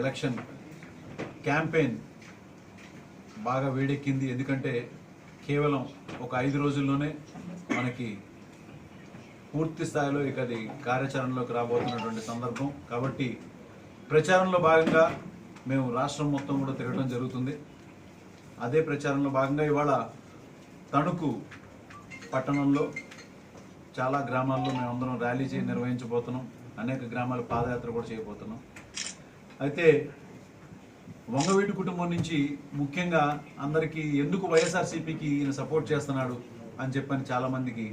Election campaign బాగా వేడెక్కింది. ఎందుకంటే కేవలం ఒక ఐదు రోజుల్లోనే మనకి పూర్తి స్థాయిలో ఇక అది కార్యాచరణలోకి రాబోతున్నటువంటి సందర్భం. కాబట్టి ప్రచారంలో భాగంగా మేము రాష్ట్రం మొత్తం కూడా తిరగడం జరుగుతుంది. అదే ప్రచారంలో భాగంగా ఇవాళ తణుకు పట్టణంలో చాలా గ్రామాల్లో మేమందరం ర్యాలీ చేసి నిర్వహించబోతున్నాం. అనేక గ్రామాల పాదయాత్ర కూడా చేయబోతున్నాం. అయితే వంగవీటి కుటుంబం నుంచి ముఖ్యంగా అందరికీ ఎందుకు వైఎస్ఆర్సీపీకి ఈయన సపోర్ట్ చేస్తున్నాడు అని చెప్పని చాలామందికి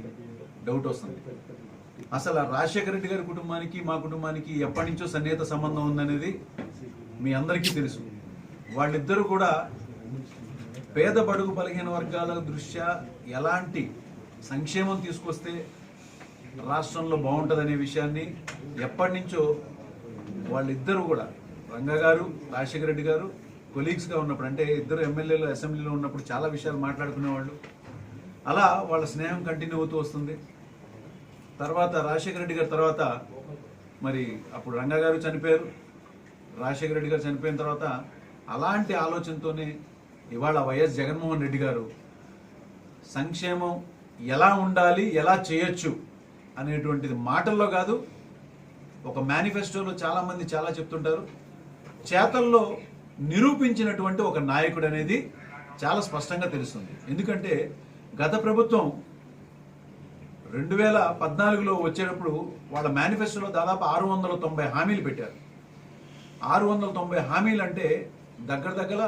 డౌట్ వస్తుంది. అసలు రాజశేఖర రెడ్డి గారి కుటుంబానికి మా కుటుంబానికి ఎప్పటి నుంచో సన్నిహిత సంబంధం ఉందనేది మీ అందరికీ తెలుసు. వాళ్ళిద్దరూ కూడా పేద బడుగు బలహీన వర్గాల దృష్ట్యా ఎలాంటి సంక్షేమం తీసుకొస్తే రాష్ట్రంలో బాగుంటుందనే విషయాన్ని ఎప్పటి నుంచో వాళ్ళిద్దరూ కూడా రంగా గారు రాజశేఖర రెడ్డి గారు కొలీగ్స్గా ఉన్నప్పుడు అంటే ఇద్దరు ఎమ్మెల్యేలు అసెంబ్లీలో ఉన్నప్పుడు చాలా విషయాలు మాట్లాడుకునేవాళ్ళు. అలా వాళ్ళ స్నేహం కంటిన్యూ అవుతూ వస్తుంది. తర్వాత రాజశేఖర రెడ్డి గారి తర్వాత మరి అప్పుడు రంగా గారు చనిపోయారు. రాజశేఖర రెడ్డి గారు చనిపోయిన తర్వాత అలాంటి ఆలోచనతోనే ఇవాళ వైఎస్ జగన్మోహన్ రెడ్డి గారు సంక్షేమం ఎలా ఉండాలి ఎలా చేయొచ్చు అనేటువంటిది మాటల్లో కాదు ఒక మేనిఫెస్టోలో చాలామంది చాలా చెప్తుంటారు. చేతల్లో నిరూపించినటువంటి ఒక నాయకుడు అనేది చాలా స్పష్టంగా తెలుస్తుంది. ఎందుకంటే గత ప్రభుత్వం రెండు వేల పద్నాలుగులో వచ్చేటప్పుడు వాళ్ళ మేనిఫెస్టోలో దాదాపు ఆరు వందల తొంభై హామీలు పెట్టారు. ఆరు వందల తొంభై హామీలు అంటే దగ్గర దగ్గర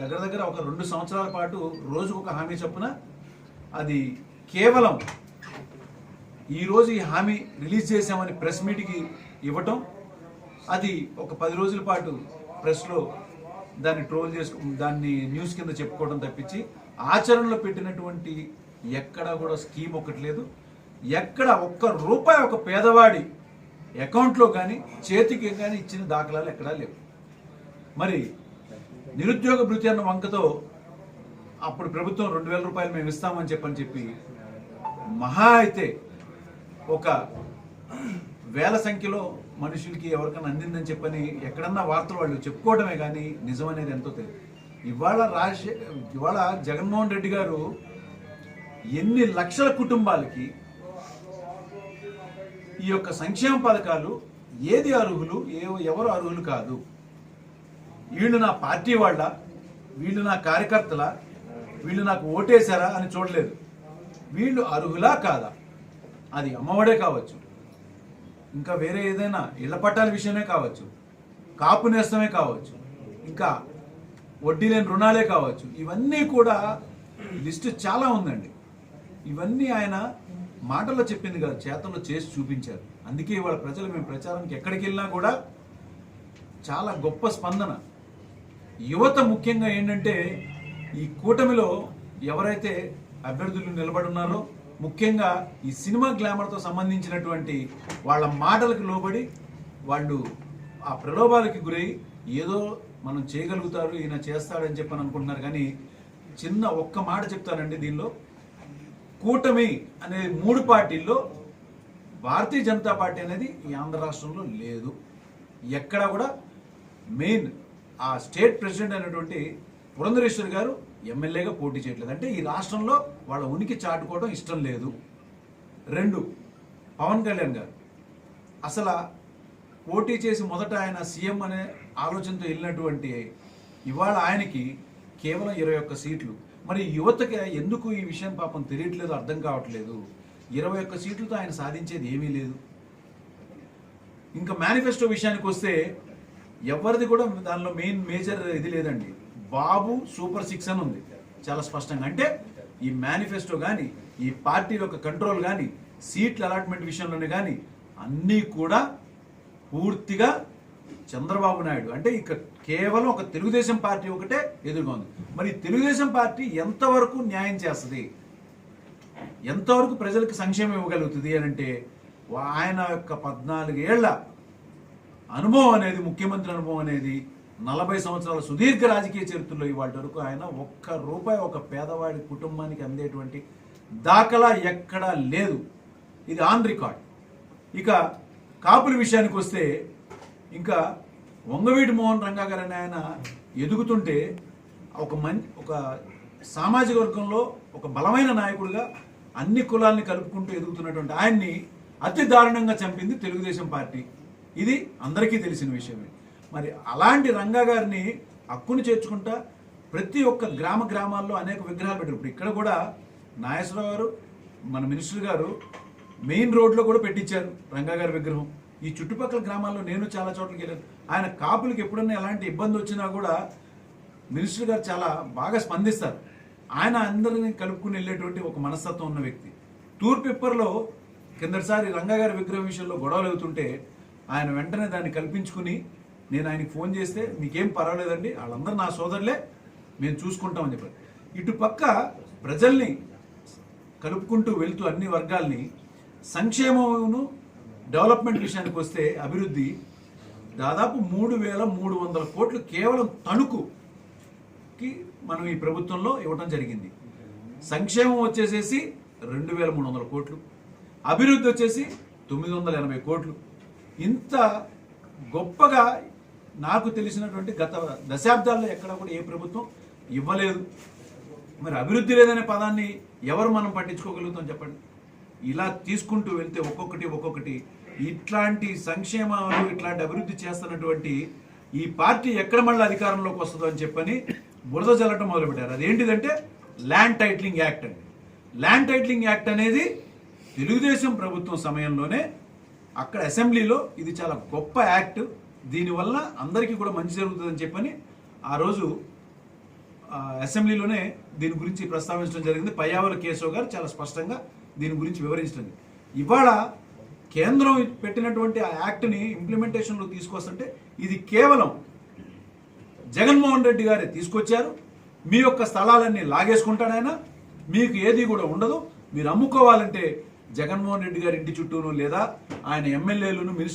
దగ్గర దగ్గర ఒక రెండు సంవత్సరాల పాటు రోజుకు ఒక హామీ చొప్పున అది కేవలం ఈరోజు ఈ హామీ రిలీజ్ చేశామని ప్రెస్ మీట్కి ఇవ్వటం అది ఒక పది రోజుల పాటు ప్రెస్లో దాన్ని ట్రోల్ చేసుకు దాన్ని న్యూస్ కింద చెప్పుకోవడం తప్పించి ఆచరణలో పెట్టినటువంటి ఎక్కడా కూడా స్కీమ్ ఒకటి లేదు. ఎక్కడ ఒక్క రూపాయి ఒక పేదవాడి అకౌంట్లో కానీ చేతికి కానీ ఇచ్చిన దాఖలాలు ఎక్కడా లేవు. మరి నిరుద్యోగ భృతి అన్న వంకతో అప్పుడు ప్రభుత్వం రెండు వేల రూపాయలు మేము ఇస్తామని చెప్పని చెప్పి మహా అయితే ఒక వేల సంఖ్యలో మనుషులకి ఎవరికైనా అందిందని చెప్పని ఎక్కడన్నా వార్తలు వాళ్ళు చెప్పుకోవడమే కానీ నిజం అనేది ఎంతో తెలియదు. ఇవాళ రాజశే ఇవాళ జగన్మోహన్ రెడ్డి గారు ఎన్ని లక్షల కుటుంబాలకి ఈ యొక్క సంక్షేమ పథకాలు ఏది అర్హులు ఏ ఎవరు అర్హులు కాదు. వీళ్ళు నా పార్టీ వాళ్ళ వీళ్ళు నా కార్యకర్తల వీళ్ళు నాకు ఓటేశారా అని చూడలేదు. వీళ్ళు అర్హులా కాదా? అది అమ్మఒడే కావచ్చు. ఇంకా వేరే ఏదైనా ఇళ్ళ పట్టాల విషయమే కావచ్చు కాపు నేస్తమే కావచ్చు ఇంకా వడ్డీ లేని రుణాలే కావచ్చు ఇవన్నీ కూడా లిస్టు చాలా ఉందండి. ఇవన్నీ ఆయన మాటల్లో చెప్పింది కాదు చేతల్లో చేసి చూపించారు. అందుకే ఇవాళ ప్రజలు మేము ప్రచారానికి ఎక్కడికి వెళ్ళినా కూడా చాలా గొప్ప స్పందన. యువత ముఖ్యంగా ఏంటంటే ఈ కూటమిలో ఎవరైతే అభ్యర్థులు నిలబడి ఉన్నారో ముఖ్యంగా ఈ సినిమా గ్లామర్తో సంబంధించినటువంటి వాళ్ళ మాటలకు లోబడి వాళ్ళు ఆ ప్రలోభాలకి గురై ఏదో మనం చేయగలుగుతారు ఈయన చేస్తాడని చెప్పని అనుకుంటున్నారు. కానీ చిన్న ఒక్క మాట చెప్తానండి దీనిలో. కూటమి అనే మూడు పార్టీల్లో భారతీయ జనతా పార్టీ అనేది ఈ ఆంధ్ర రాష్ట్రంలో లేదు. ఎక్కడా కూడా మెయిన్ ఆ స్టేట్ ప్రెసిడెంట్ అయినటువంటి పురంధరేశ్వర్ గారు ఎమ్మెల్యేగా పోటీ చేయట్లేదు. అంటే ఈ రాష్ట్రంలో వాళ్ళ ఉనికి చాటుకోవడం ఇష్టం లేదు. రెండు పవన్ కళ్యాణ్ గారు అసలు పోటీ చేసి మొదట ఆయన సీఎం అనే ఆలోచనతో వెళ్ళినటువంటి ఇవాళ ఆయనకి కేవలం ఇరవై ఒక్క సీట్లు. మరి యువతకి ఎందుకు ఈ విషయం పాపం తెలియట్లేదు అర్థం కావట్లేదు. ఇరవై ఒక్క సీట్లతో ఆయన సాధించేది ఏమీ లేదు. ఇంకా మేనిఫెస్టో విషయానికి వస్తే ఎవరిది కూడా దానిలో మెయిన్ మేజర్ ఇది లేదండి. బాబు సూపర్ సిక్స్ అని ఉంది. చాలా స్పష్టంగా. అంటే ఈ మేనిఫెస్టో కానీ ఈ పార్టీ యొక్క కంట్రోల్ కానీ సీట్ల అలాట్మెంట్ విషయంలోనే కానీ అన్నీ కూడా పూర్తిగా చంద్రబాబు నాయుడు. అంటే ఇక కేవలం ఒక తెలుగుదేశం పార్టీ ఒకటే ఎదురుగా ఉంది. మరి తెలుగుదేశం పార్టీ ఎంతవరకు న్యాయం చేస్తుంది? ఎంతవరకు ప్రజలకు సంక్షేమం ఇవ్వగలుగుతుంది అని అంటే ఆయన యొక్క పద్నాలుగేళ్ళ అనుభవం అనేది ముఖ్యమంత్రి అనుభవం అనేది నలభై సంవత్సరాల సుదీర్ఘ రాజకీయ చరిత్రలో ఇవాళ వరకు ఆయన ఒక్క రూపాయి ఒక పేదవాడి కుటుంబానికి అందేటువంటి దాఖలా ఎక్కడా లేదు. ఇది ఆన్ రికార్డ్. ఇక కాపుల విషయానికి వస్తే ఇంకా వంగవీటి మోహన్ రంగా గారు అనే ఆయన ఎదుగుతుంటే ఒక మన్ ఒక సామాజిక వర్గంలో ఒక బలమైన నాయకుడిగా అన్ని కులాల్ని కలుపుకుంటూ ఎదుగుతున్నటువంటి ఆయన్ని అతి దారుణంగా చంపింది తెలుగుదేశం పార్టీ. ఇది అందరికీ తెలిసిన విషయమే. మరి అలాంటి రంగా గారిని హక్కును చేర్చుకుంటా ప్రతి ఒక్క గ్రామ గ్రామాల్లో అనేక విగ్రహాలు పెట్టారు. ఇప్పుడు ఇక్కడ కూడా నాగేశ్వరరావు గారు మన మినిస్టర్ గారు మెయిన్ రోడ్లో కూడా పెట్టించారు రంగా గారి విగ్రహం. ఈ చుట్టుపక్కల గ్రామాల్లో నేను చాలా చోట్లకి వెళ్ళాను. ఆయన కాపులకి ఎప్పుడన్నా ఎలాంటి ఇబ్బంది వచ్చినా కూడా మినిస్టర్ గారు చాలా బాగా స్పందిస్తారు. ఆయన అందరిని కలుపుకుని వెళ్ళేటువంటి ఒక మనస్తత్వం ఉన్న వ్యక్తి. టూర్ పేపర్లో కిందటిసారి రంగా గారి విగ్రహం విషయంలో గొడవలు అవుతుంటే ఆయన వెంటనే దాన్ని కల్పించుకుని నేను ఆయనకి ఫోన్ చేస్తే మీకేం పర్వాలేదండి వాళ్ళందరూ నా సోదరులే మేము చూసుకుంటామని చెప్పారు ఇటు పక్క ప్రజల్ని కలుపుకుంటూ వెళ్తూ అన్ని వర్గాల్ని సంక్షేమమును డెవలప్మెంట్ విషయానికి వస్తే అభివృద్ధి దాదాపు మూడు వేల మూడు వందల కోట్లు కేవలం తణుకుకి మనం ఈ ప్రభుత్వంలో ఇవ్వటం జరిగింది. సంక్షేమం వచ్చేసేసి రెండు వేల మూడు వందల కోట్లు అభివృద్ధి వచ్చేసి తొమ్మిది వందల ఎనభై కోట్లు. ఇంత గొప్పగా నాకు తెలిసినటువంటి గత దశాబ్దాల్లో ఎక్కడ కూడా ఏ ప్రభుత్వం ఇవ్వలేదు. మరి అభివృద్ధి లేదనే పదాన్ని ఎవరు మనం పట్టించుకోగలుగుతాం చెప్పండి? ఇలా తీసుకుంటూ వెళ్తే ఒక్కొక్కటి ఒక్కొక్కటి ఇట్లాంటి సంక్షేమాలు ఇట్లాంటి అభివృద్ధి చేస్తున్నటువంటి ఈ పార్టీ ఎక్కడ మళ్ళీ అధికారంలోకి వస్తుందో అని చెప్పని బురద జల్లటం మొదలుపెట్టారు. అదేంటిదంటే ల్యాండ్ టైటిలింగ్ యాక్ట్ అండి. ల్యాండ్ టైటిలింగ్ యాక్ట్ అనేది తెలుగుదేశం ప్రభుత్వం సమయంలోనే అక్కడ అసెంబ్లీలో ఇది చాలా గొప్ప యాక్ట్. దీనివల్ల అందరికీ కూడా మంచి జరుగుతుందని చెప్పని ఆ రోజు అసెంబ్లీలోనే దీని గురించి ప్రస్తావించడం జరిగింది. పయ్యావల కేశవ్ గారు చాలా స్పష్టంగా దీని గురించి వివరించడం ఇవాళ కేంద్రం పెట్టినటువంటి ఆ యాక్ట్ని ఇంప్లిమెంటేషన్లో తీసుకొస్తుంటే ఇది కేవలం జగన్మోహన్ రెడ్డి గారే తీసుకొచ్చారు. మీ యొక్క స్థలాలన్నీ లాగేసుకుంటాడు ఆయన. మీకు ఏది కూడా ఉండదు. మీరు అమ్ముకోవాలంటే జగన్మోహన్ రెడ్డి గారి ఇంటి చుట్టూను లేదా ఆయన ఎమ్మెల్యేలను మినిస్టర్